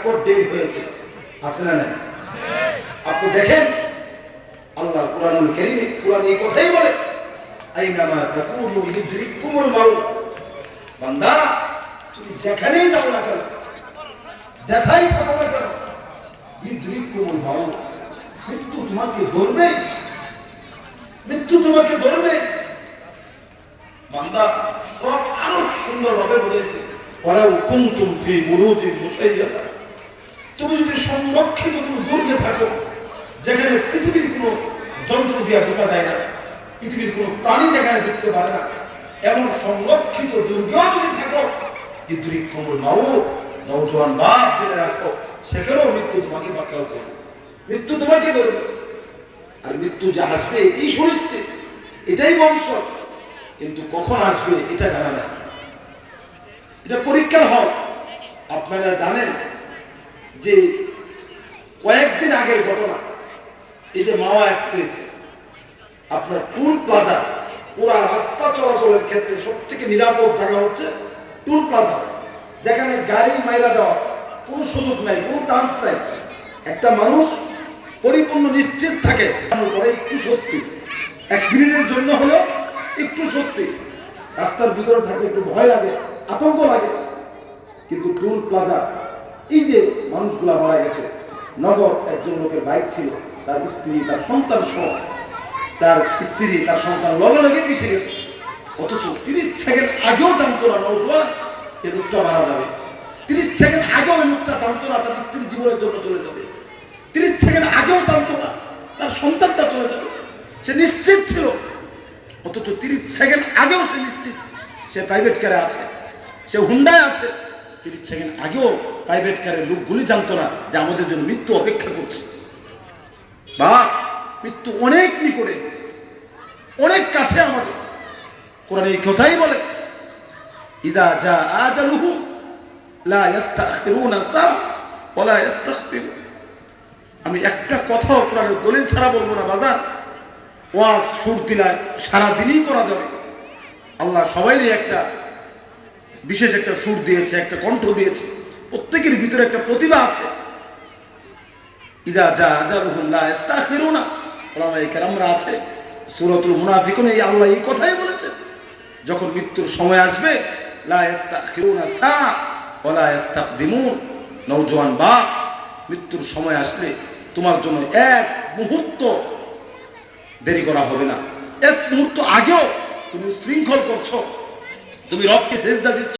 Passport date হয়েছে। আছে না নাই? আপনি দেখেন, আল্লাহ কোরআনুল কারীমে কোরআন এই কথাই বলে, আইনামা তাকুনু মাউত। বান্দা, তুমি যেখানেই যাও না কেন যেথাই থাকো না কেন মাউত। মৃত্যু তোমাকে ধরবে, মৃত্যু তোমাকে ধরবে। বান্দা আরও সুন্দরভাবে বলেছে ওরা কুমতুম ফি বুরুজিন মুসাইয়াদা। তুমি যদি সংরক্ষিত কোনো দুর্গে থাকো, যেখানে পৃথিবীর কোনো যন্ত্র দিয়ে ঢোকা যায় না, পৃথিবীর কোনো প্রাণী যেখানে ঢুকতে পারে না, এমন সংরক্ষিত দুর্গেও যদি থাকো ইদ্রিক কমল মাও নৌজওয়ান বাপ জেনে রাখো, সেখানেও মৃত্যু তোমাকে বাঁকাও করবে। মৃত্যু তোমাকে বলবে আর মৃত্যু যা আসবে, এটাই সুনিশ্চিত, এটাই বংশ। কিন্তু কখন আসবে, এটা জানা যায় এটা পরীক্ষার হল। আপনারা জানেন যে কয়েকদিন আগের ঘটনা, এই যে মাওয়া এক্সপ্রেস, আপনার টুল প্লাজা, পুরা রাস্তা চলাচলের ক্ষেত্রে সব থেকে নিরাপদ জায়গা হচ্ছে টুল প্লাজা, যেখানে গাড়ি মাইলা দেওয়া কোনো সুযোগ নাই, কোনো চান্স নাই। একটা মানুষ পরিপূর্ণ নিশ্চিত থাকে পরে একটু স্বস্তি। এক মিনিটের জন্য হলো একটু স্বস্তি। রাস্তার ভিতরে থাকলে একটু ভয় লাগে, আতঙ্ক লাগে। কিন্তু টুল প্লাজা এই যে মানুষগুলা মারা গেছে, নগর একজন লোকের বাইক ছিল, তার স্ত্রী, তার সন্তান সহ, তার স্ত্রী, তার সন্তান লগে লগে পিছিয়ে গেছে। অথচ তিরিশ সেকেন্ড আগেও জানতো না নৌজোয়ান এ লোকটা মারা যাবে। তিরিশ সেকেন্ড আগেও এই লোকটা জানতো না তার স্ত্রী জীবনের জন্য চলে যাবে। তিরিশ সেকেন্ড আগেও জানতো না তার সন্তানটা চলে যাবে। সে নিশ্চিত ছিল, অথচ তিরিশ সেকেন্ড আগেও সে নিশ্চিত। সে প্রাইভেট কারে আছে, সে হুন্ডায় আছে তিরিশ সেকেন্ড আগেও প্রাইভেট কারের লোকগুলি জানতো না যে আমাদের জন্য মৃত্যু অপেক্ষা করছে। বা মৃত্যু অনেক নিকটে, অনেক কাছে আমাদের। কোরআন এই কথাই বলে, ইদা যা আজালুহু লা ইস্তাখিরুনা সা ওয়ালা ইস্তাখবিরুন আমি একটা কথাও কোরআনের দলিল ছাড়া বলব না, বাজার। ওয়াজ সুর দিলায় সারাদিনই করা যাবে। আল্লাহ সবাইরই একটা বিশেষ একটা সুর দিয়েছে, একটা কণ্ঠ দিয়েছে। প্রত্যেকের ভিতরে একটা প্রতিভা আছে। ইদা যা আজারুহুল্লাহ ইস্তাখিরুনা। ওলামায়ে কেরামরা আছে, সূরাতুল মুনাফিকুন এই আল্লাহ এই কথাই বলেছে যখন মৃত্যুর সময় আসবে, লা ইস্তাখিরুনা সা ওয়ালা ইস্তাকদিমুন। নওজোয়ান বা, মৃত্যুর সময় আসলে তোমার জন্য এক মুহূর্ত দেরি করা হবে না। এক মুহূর্ত আগেও তুমি শৃঙ্খল করছ। তুমি রবকে সেজদা দিচ্ছ।